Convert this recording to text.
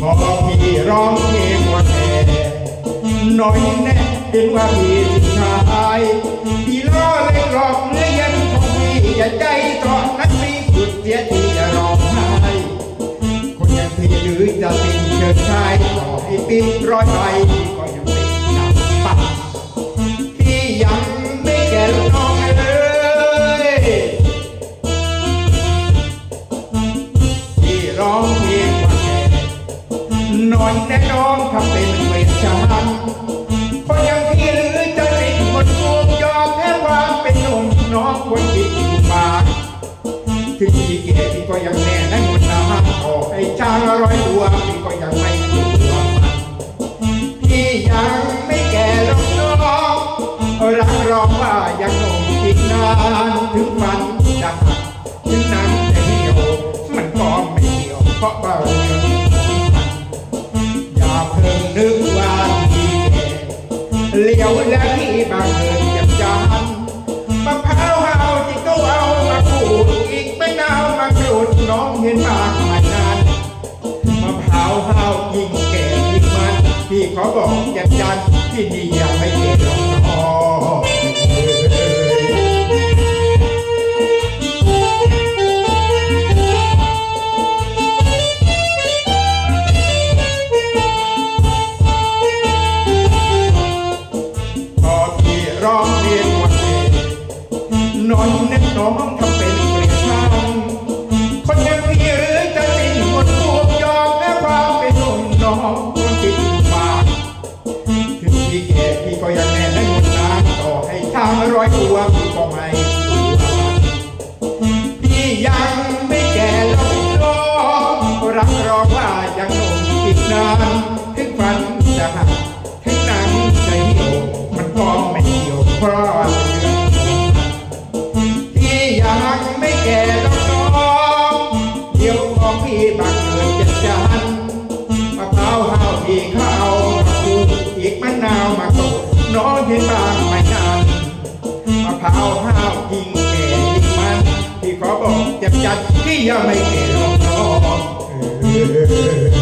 พอพี่ร้องเพลงว่าแน่น้อยแน่เป็นว่าพี่สิชายพี่ล้อเล่นหลอกเลี้ยนของพี่อย่าใจตอนนั้นพี่หยุดเสียทีจะร้องไห้คนอย่างพี่หรือจะเป็นเชิญชายต่อให้ปิดร้อยใบพี่ก็ยัง แน่นองถ้าเป็นเวรฉันคนอย่างพี่หรือจะเป็นคนกวงยอมแพ้ความเป็นหนุ่มน้องควรคิดอยู่บ้างถึงพี่แก่พี่ก็ยังแน่นั่งบนน้ำขอให้ช้างร้อยตัวพี่ก็ยังไม่กลัวมันพี่ยังไม่แก่หรอกน้องรักรองว่ายังหนุ่มอีกนานถึงมันจะหักถึงนั้นจะเหี่ยวมันก็ไม่เหี่ยวเพราะว่าเรื่องของมันอย่า เพิ่งว่าพี่เลี้ยวแล้วที่บางเอิญจับจานมะพร้าวหาวที่เขาเอามาพูดอีกไม่นาวมากรุดน้องเห็นมากมายนานมะพร้าวหาวยิ่งแก่ยิ่งมันพี่ขอบอกยันยันที่นี่อย่าไม่เก่หรอก นอนน็ตน้องทำเป็นเปลี่ยนทางคนอย่างพี่หรือจะเป็นคนพวกยอมแม้ความเป็นหนุ่มน้องคนติดปากถึงพี่แก่พี่ก็ยังแน่นในหมดน้ำต่อให้ช้างร้อยตัวพี่ก็ไม่ตัวพี่ยังไม่แก่หรอกน้องรักรองว่ายังหนุ่มอีกนานถึงฟันจะหัก แก่แล้วน้องเดี๋ยวของพี่บังเกิดจะจันมะพร้าวห้าวพี่ข้าวมาคูอีกมะนาวมาโตน้องเห็นบางไม่นานมะพร้าวห้าวยิ่งแก่ยิ่งมันพี่ขอบอกจับจัดพี่ยังไม่แก่หรอกน้องเออ